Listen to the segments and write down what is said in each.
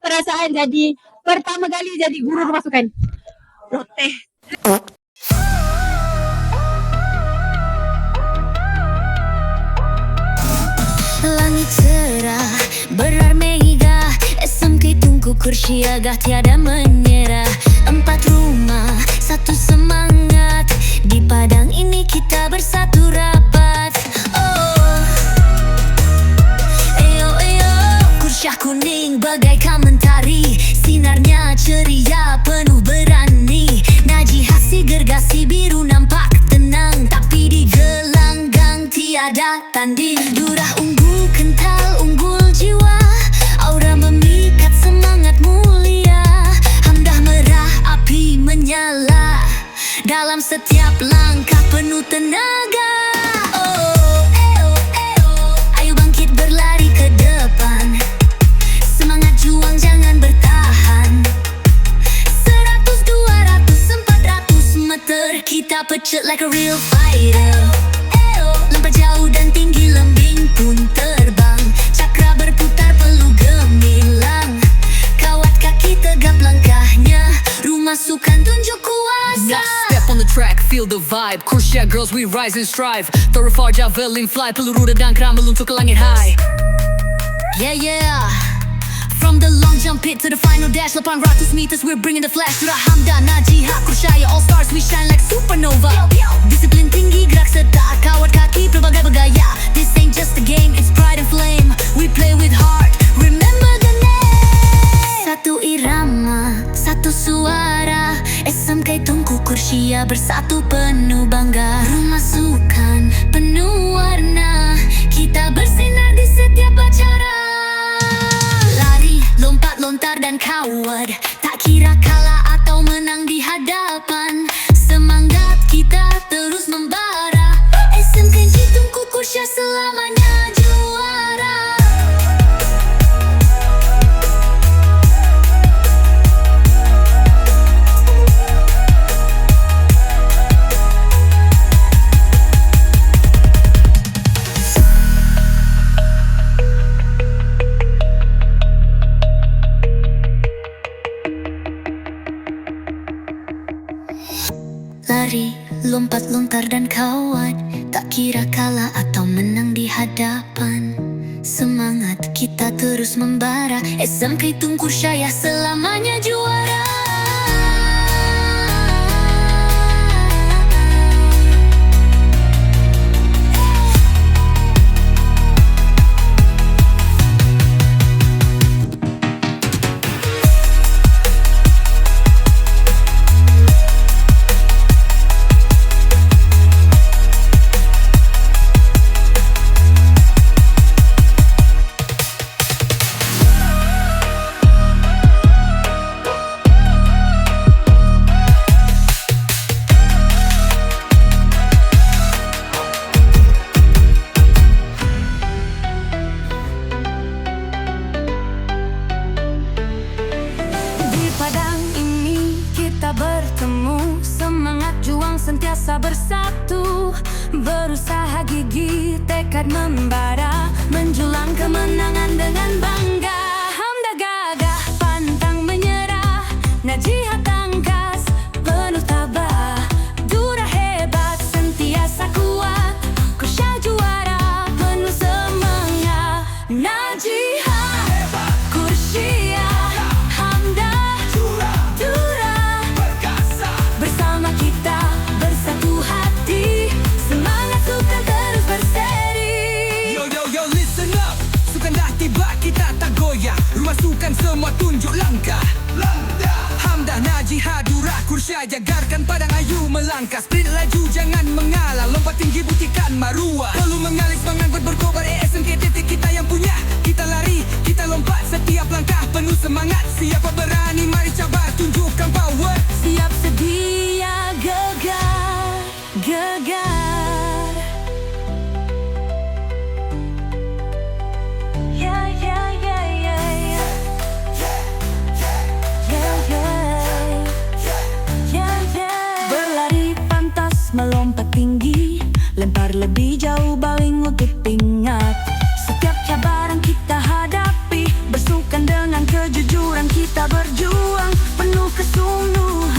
perasaan jadi pertama kali jadi guru rumah sukan? Roteh. Langit cerah Berar mega. SMK tungku kursi agak tiada menyerah. Empat rumah Satu semangat. Di padang ini kita bersatu rapat. Oh. Eyo eyo Kursia kuning gergasi biru nampak tenang Tapi di gelanggang tiada tanding. Durah unggul Pecet like a real fighter Lempar jauh dan tinggi lembing pun terbang. Cakra berputar perlu gemilang. Kawat kaki tegap langkahnya. Rumah sukan tunjuk kuasa. Now step on the track, feel the vibe. Kursia girls, we rise and strive. Thoroughfar javelin fly. Peluru dan keram meluntuk ke langit high. Yeah, yeah. From the long jump pit to the final dash, 800 meters, we're bringing the flash to the Hamdan, Najiha, Kurshaya, all stars, we shine like supernova. Disiplin tinggi, gerak serta kawat kaki, pelbagai bergaya. This ain't just a game, it's pride and flame. We play with heart, remember the name. Satu irama, satu suara, SMK Tungku Kursia bersatu penuh bangga. Lari, lompat, lontar dan kawat Tak kira kalah atau menang di hadapan. Semangat kita terus membara. SMK Tungku Syaya selamanya juara melangkah. Sprint laju jangan dengan kejujuran kita berjuang. Penuh kesungguhan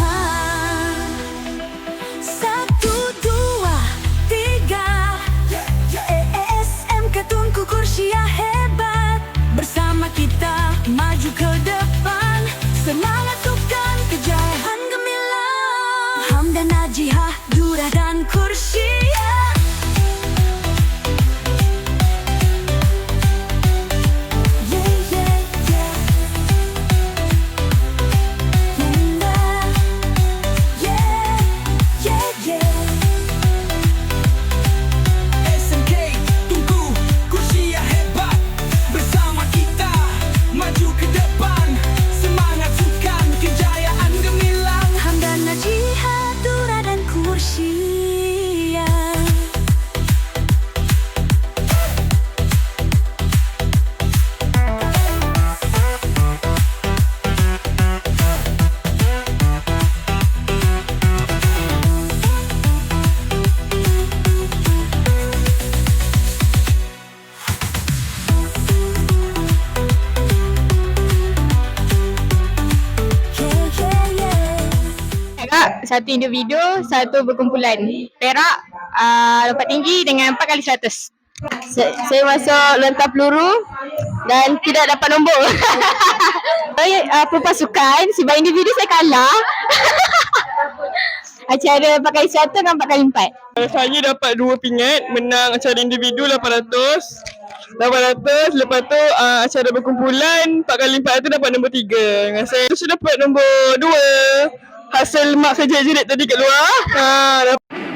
satu individu, satu berkumpulan. Perak uh, lompat tinggi dengan 4 kali 100. Saya, saya masuk lontar peluru dan tidak dapat nombor. saya uh, perpasukan sebab individu saya kalah. Acara 4 kali 100 dengan 4 kali 4. Saya dapat dua pingat menang acara individu 800 800 lepas tu uh, acara berkumpulan 4 kali 4 tu dapat nombor 3 dengan saya tu dapat nombor 2 hasil mak kerja jerit tadi kat luar. Uh,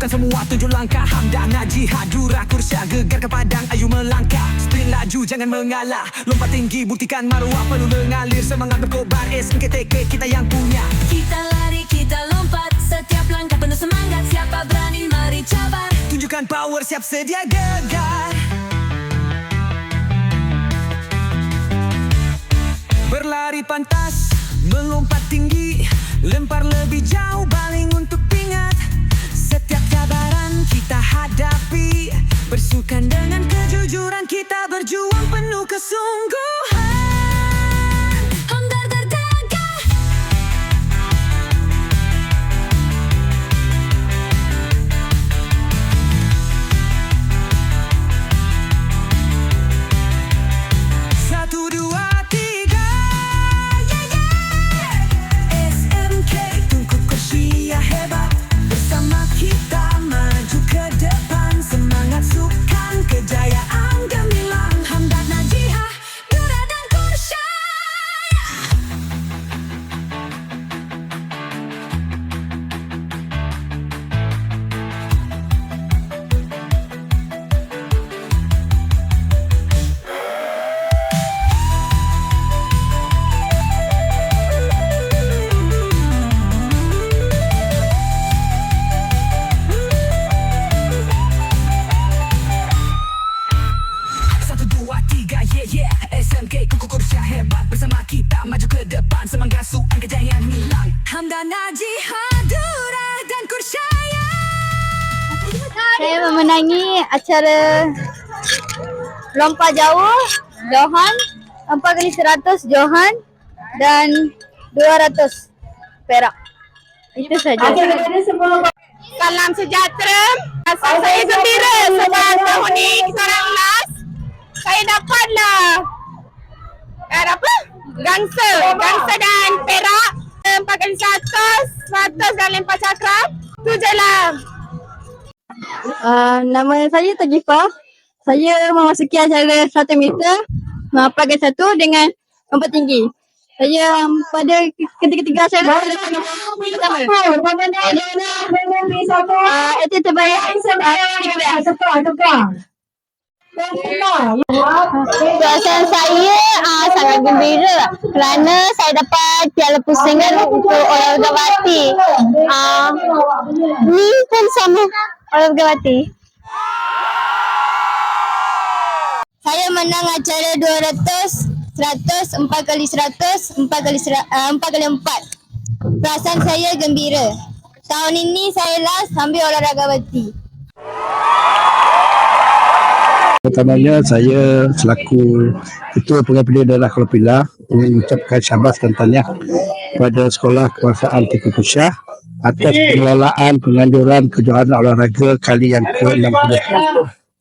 sukan semua tujuh langkah. Hamdan Najihah Dura Kursia Gegar ke padang. Ayu melangkah. Sprint laju jangan mengalah. Lompat tinggi buktikan maruah penuh mengalir Semangat berkobar. SMKTK kita yang punya. Kita lari, kita lompat. Setiap langkah penuh semangat. Siapa berani mari cabar. Tunjukkan power siap sedia gegar. Berlari pantas, melompat tinggi Lempar lebih jauh, Bersukan dengan kejujuran kita berjuang penuh kesungguhan Hamdan Kursyaya Saya memenangi acara lompat jauh Johan 4 kali 100 Johan dan 200 Perak. Itu saja. Salam sejahtera. Rasa saya gembira sebab tahun ni kita orang last. Saya dapatlah eh, apa? Gangsa. Gangsa dan Perak. 4 kali 100, 100 dan lempar cakram. Tu je lah. Uh, nama saya Tajifah. saya memasuki acara 100 meter pelaga satu dengan lompat tinggi. Saya um, pada ketiga-tiga acara saya dapat nombor pertama. Uh, itu terbaik. Perasaan saya uh, sangat gembira kerana saya dapat piala pusingan untuk olahragawati. Uh, ni pun sama olahragawati. Saya menang acara 200, 100, 4 kali 100, 4 kali uh, 4 kali 4. Perasaan saya gembira. Tahun ini saya last ambil olahragawati. Pertamanya saya selaku Ketua Pengambilan Daerah Kuala Pilah mengucapkan syabas dan tahniah kepada Sekolah Kebangsaan Tengku Kusyah atas pengelolaan penganjuran kejohanan olahraga kali yang ke-60.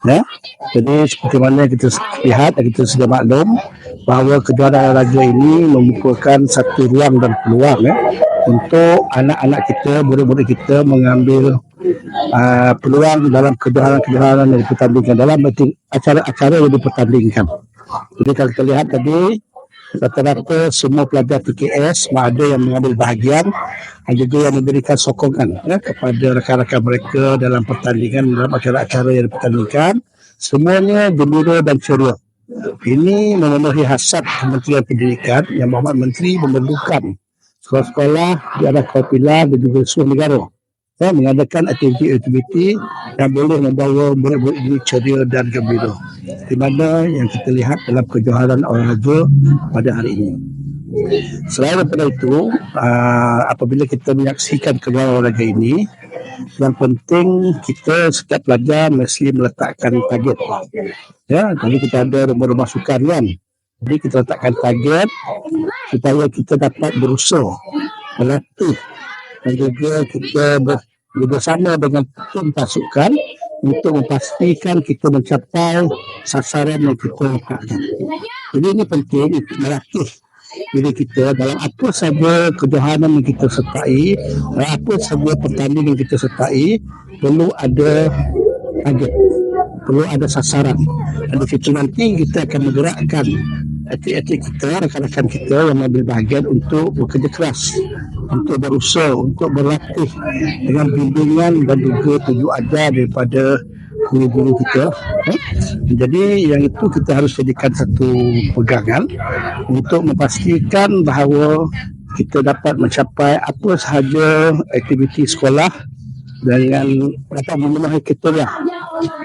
Ya. Jadi seperti mana kita lihat dan kita sudah maklum bahawa kejohanan olahraga ini membukakan satu ruang dan peluang ya, untuk anak-anak kita, murid-murid kita mengambil uh, peluang dalam kejohanan-kejohanan yang dipertandingkan dalam acara-acara yang dipertandingkan. Jadi kalau kita lihat tadi rata-rata semua pelajar PKS ada yang mengambil bahagian dan juga yang memberikan sokongan ya, kepada rakan-rakan mereka dalam pertandingan dalam acara-acara yang dipertandingkan semuanya gembira dan ceria. Ini memenuhi hasrat Kementerian Pendidikan yang Muhammad Menteri memerlukan sekolah-sekolah di arah Kuala Pilah dan juga seluruh negara ya, mengadakan aktiviti-aktiviti yang boleh membawa murid-murid ini ceria dan gembira. Di mana yang kita lihat dalam kejohanan olahraga pada hari ini. Selain daripada itu, uh, apabila kita menyaksikan kejohanan olahraga ini, yang penting kita setiap pelajar mesti meletakkan target. Ya, jadi kita ada rumah-rumah sukan kan. Jadi kita letakkan target supaya kita dapat berusaha melatih dan juga kita ber, bersama dengan tim pasukan untuk memastikan kita mencapai sasaran yang kita letakkan. Jadi ini penting untuk melatih diri kita dalam apa sahaja kejohanan yang kita sertai, dalam apa sahaja pertandingan yang kita sertai, perlu ada target, perlu ada sasaran. Dan di situ nanti kita akan menggerakkan atlet-atlet kita, rakan-rakan kita yang mengambil bahagian untuk bekerja keras, untuk berusaha, untuk berlatih dengan bimbingan dan juga tujuh ajar daripada guru-guru kita. Eh? Jadi yang itu kita harus jadikan satu pegangan untuk memastikan bahawa kita dapat mencapai apa sahaja aktiviti sekolah dengan dapat memenuhi kriteria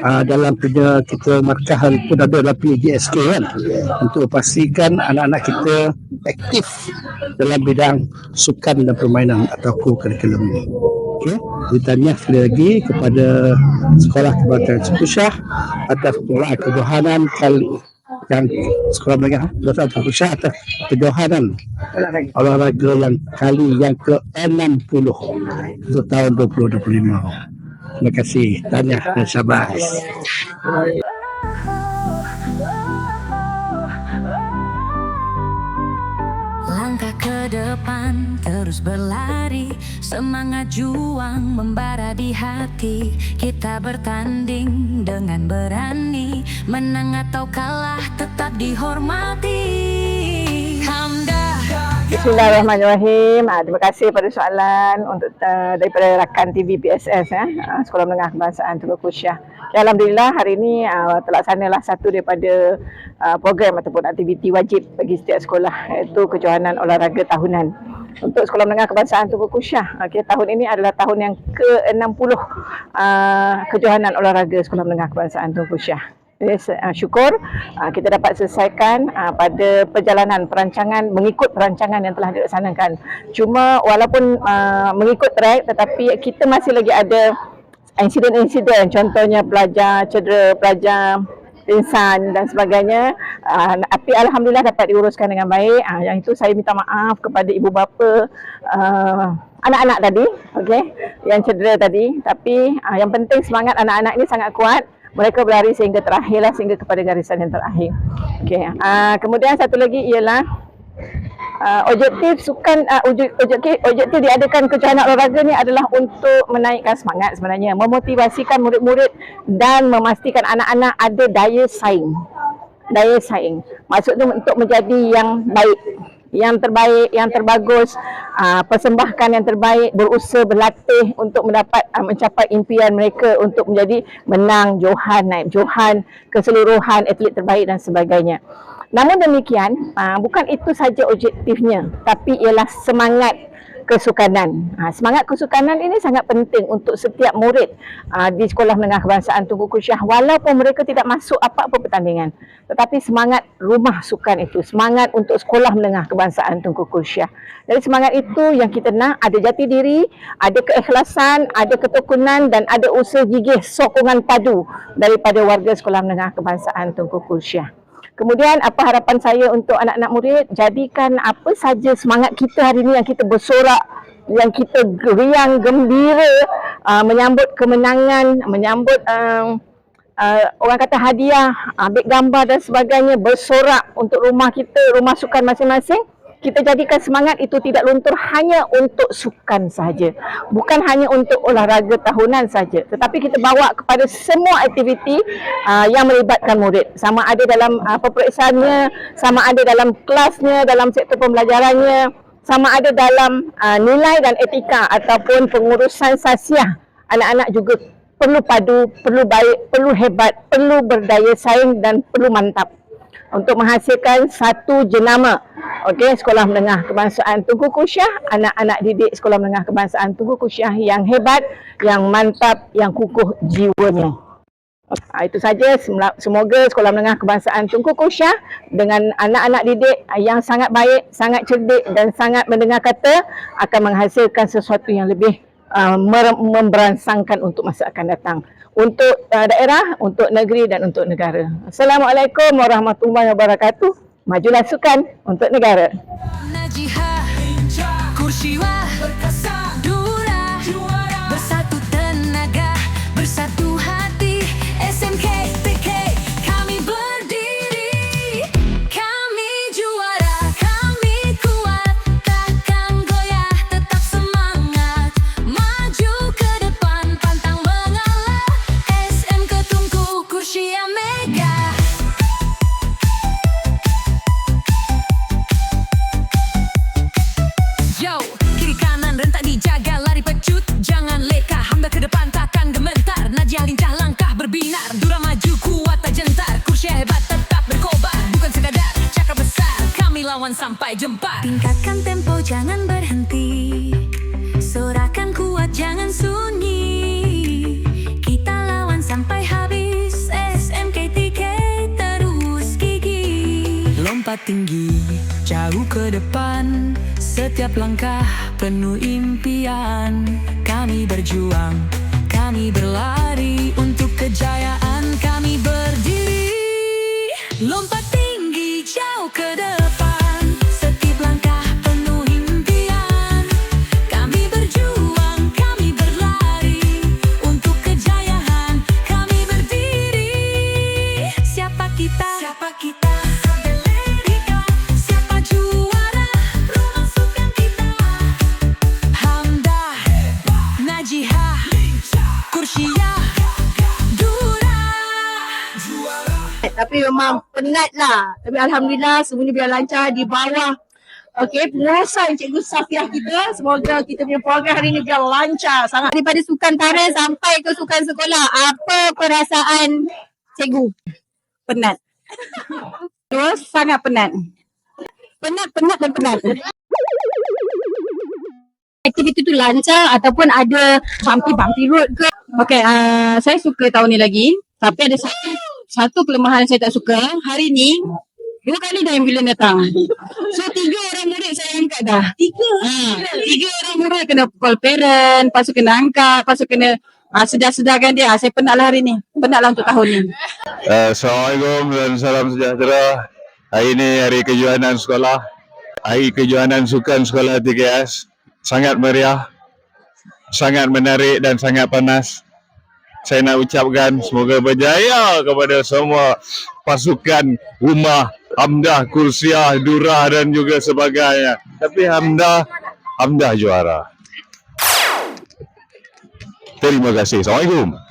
uh, dalam punya kita markahan pun ada dalam PGSK kan untuk pastikan anak-anak kita aktif dalam bidang sukan dan permainan atau kurikulum ini. Okay. Ditanya sekali lagi kepada Sekolah Kebangsaan Sepusyah atas pengelolaan kejohanan kali yang sekolah menengah Kebangsaan Sepusyah atas kejohanan olahraga yang kali yang ke-60 untuk tahun 2025. Terima kasih. Tanya dan syabas. Langkah ke depan terus berlari Semangat juang membara di hati Kita bertanding dengan berani Menang atau kalah tetap dihormati Hamdah Bismillahirrahmanirrahim. Ah, terima kasih pada soalan untuk uh, daripada rakan TV PSS ya, uh, Sekolah Menengah Kebangsaan Tengku Kusyah. Okay, Alhamdulillah hari ini uh, terlaksanalah satu daripada uh, program ataupun aktiviti wajib bagi setiap sekolah iaitu kejohanan olahraga tahunan. Untuk Sekolah Menengah Kebangsaan Tengku Kusyah, okay, tahun ini adalah tahun yang ke-60 uh, kejohanan olahraga Sekolah Menengah Kebangsaan Tengku Kusyah. Yes, uh, syukur uh, kita dapat selesaikan uh, pada perjalanan perancangan mengikut perancangan yang telah dilaksanakan. Cuma walaupun uh, mengikut track tetapi kita masih lagi ada insiden-insiden contohnya pelajar cedera, pelajar pingsan dan sebagainya. Uh, tapi alhamdulillah dapat diuruskan dengan baik. Uh, yang itu saya minta maaf kepada ibu bapa uh, anak-anak tadi, okey, yang cedera tadi. Tapi uh, yang penting semangat anak-anak ini sangat kuat mereka berlari sehingga terakhirlah sehingga kepada garisan yang terakhir. Okey. Uh, kemudian satu lagi ialah uh, objektif sukan uh, objektif, objektif diadakan kejohanan olahraga ni adalah untuk menaikkan semangat sebenarnya, memotivasikan murid-murid dan memastikan anak-anak ada daya saing. Daya saing. Maksud tu untuk menjadi yang baik, yang terbaik, yang terbagus, uh, persembahkan yang terbaik, berusaha berlatih untuk mendapat uh, mencapai impian mereka untuk menjadi menang Johan, naib Johan, keseluruhan atlet terbaik dan sebagainya. Namun demikian, uh, bukan itu saja objektifnya, tapi ialah semangat kesukanan. Ha, semangat kesukanan ini sangat penting untuk setiap murid uh, di Sekolah Menengah Kebangsaan Tunku Kusyah walaupun mereka tidak masuk apa-apa pertandingan. Tetapi semangat rumah sukan itu, semangat untuk Sekolah Menengah Kebangsaan Tunku Kusyah. Dari semangat itu yang kita nak ada jati diri, ada keikhlasan, ada ketekunan dan ada usaha gigih sokongan padu daripada warga Sekolah Menengah Kebangsaan Tunku Kusyah. Kemudian apa harapan saya untuk anak-anak murid? Jadikan apa saja semangat kita hari ini yang kita bersorak yang kita riang gembira uh, menyambut kemenangan menyambut uh, uh, orang kata hadiah ambil gambar dan sebagainya bersorak untuk rumah kita rumah sukan masing-masing kita jadikan semangat itu tidak luntur hanya untuk sukan saja. Bukan hanya untuk olahraga tahunan saja. Tetapi kita bawa kepada semua aktiviti uh, yang melibatkan murid. Sama ada dalam uh, peperiksaannya, sama ada dalam kelasnya, dalam sektor pembelajarannya, sama ada dalam uh, nilai dan etika ataupun pengurusan sasiah. Anak-anak juga perlu padu, perlu baik, perlu hebat, perlu berdaya saing dan perlu mantap untuk menghasilkan satu jenama. Okey Sekolah Menengah Kebangsaan Tunku Kusyah. Anak-anak didik Sekolah Menengah Kebangsaan Tunku Kusyah yang hebat yang mantap yang kukuh jiwanya. Ha, itu saja. Semoga Sekolah Menengah Kebangsaan Tunku Kusyah dengan anak-anak didik yang sangat baik, sangat cerdik dan sangat mendengar kata akan menghasilkan sesuatu yang lebih uh, memberansangkan untuk masa akan datang untuk uh, daerah, untuk negeri dan untuk negara. Assalamualaikum warahmatullahi wabarakatuh. Majulah sukan untuk negara. Najihah Kursiwa Perkasa tinggi, jauh ke depan. Setiap langkah penuh impian. Kami berjuang, kami berlari Untuk kejayaan. Kami berdiri Lompat tapi memang penat lah. Tapi Alhamdulillah semuanya biar lancar di bawah Okey, pengurusan Cikgu Safiah kita. Semoga kita punya program hari ini biar lancar sangat. Daripada sukan tara sampai ke sukan sekolah, apa perasaan Cikgu? Penat. Terus sangat penat. Penat, penat dan penat. Aktiviti tu lancar ataupun ada bumpy-bumpy road ke? Okay, uh, saya suka tahun ni lagi. Tapi ada satu, satu kelemahan saya tak suka. Hari ni, dua kali dah ambulans datang. So, tiga orang murid saya angkat dah. Tiga? Ha, tiga orang murid kena call parent, lepas tu kena angkat, lepas tu kena uh, sedar-sedarkan dia. Ah, Saya penat lah hari ni. Penat lah untuk tahun ni. Uh, Assalamualaikum dan salam sejahtera. Hari ini hari kejohanan sekolah. Hari kejohanan sukan sekolah TKS. Sangat meriah, sangat menarik dan sangat panas. Saya nak ucapkan semoga berjaya kepada semua pasukan rumah Hamdah, Kursiah, Durah dan juga sebagainya. Tapi Hamdah, Hamdah juara. Terima kasih. Assalamualaikum.